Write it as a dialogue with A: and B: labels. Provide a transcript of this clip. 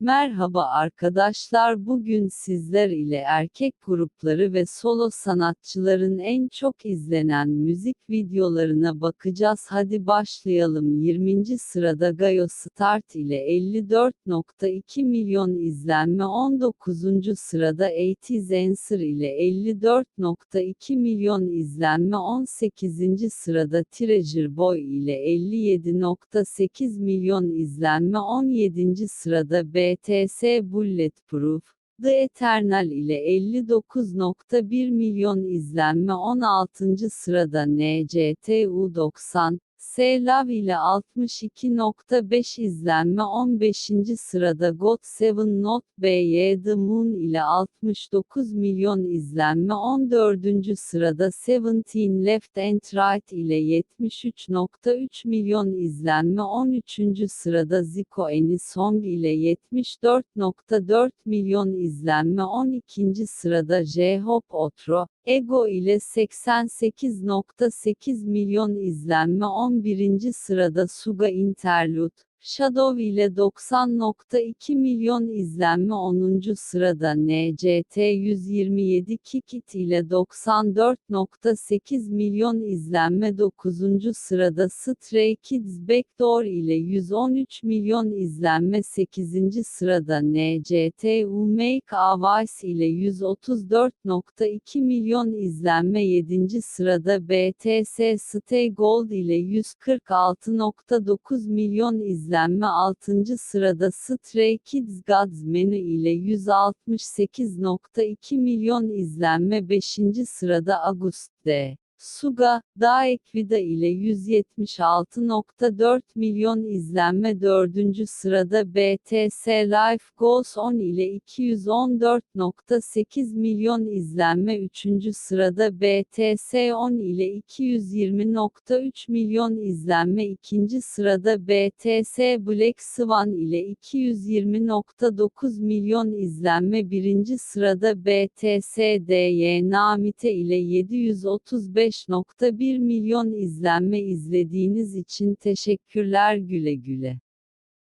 A: Merhaba arkadaşlar bugün sizler ile erkek grupları ve solo sanatçıların en çok izlenen müzik videolarına bakacağız hadi başlayalım 20. sırada Gayo Start ile 54.2 milyon izlenme 19. sırada 80's Answer ile 54.2 milyon izlenme 18. sırada Treasure Boy ile 57.8 milyon izlenme 17. sırada BTS Bulletproof, The Eternal ile 59.1 milyon izlenme 16. sırada NCTU 90, S-Love ile 62.5 izlenme 15. sırada God 7 Not BY The Moon ile 69 milyon izlenme 14. sırada Seventeen Left and Right ile 73.3 milyon izlenme 13. sırada Zico Any Song ile 74.4 milyon izlenme 12. sırada J-Hope Otro, Ego ile 88.8 milyon izlenme 11. sırada Suga Interlude, Shadow ile 90.2 milyon izlenme 10. sırada NCT 127 Kikit ile 94.8 milyon izlenme 9. sırada Stray Kids Backdoor ile 113 milyon izlenme 8. sırada NCTU Make a Voice ile 134.2 milyon izlenme 7. sırada BTS Stay Gold ile 146.9 milyon izlenme 6. sırada Stray Kids God's Menu ile 168.2 milyon izlenme 5. sırada Aguste. Suga, Da Ekvida ile 176.4 milyon izlenme 4. sırada BTS Life Goes On ile 214.8 milyon izlenme 3. sırada BTS 10 ile 220.3 milyon izlenme 2. sırada BTS Black Swan ile 220.9 milyon izlenme 1. sırada BTS Dynamite ile 735 5.1 milyon izlenme izlediğiniz için teşekkürler güle güle.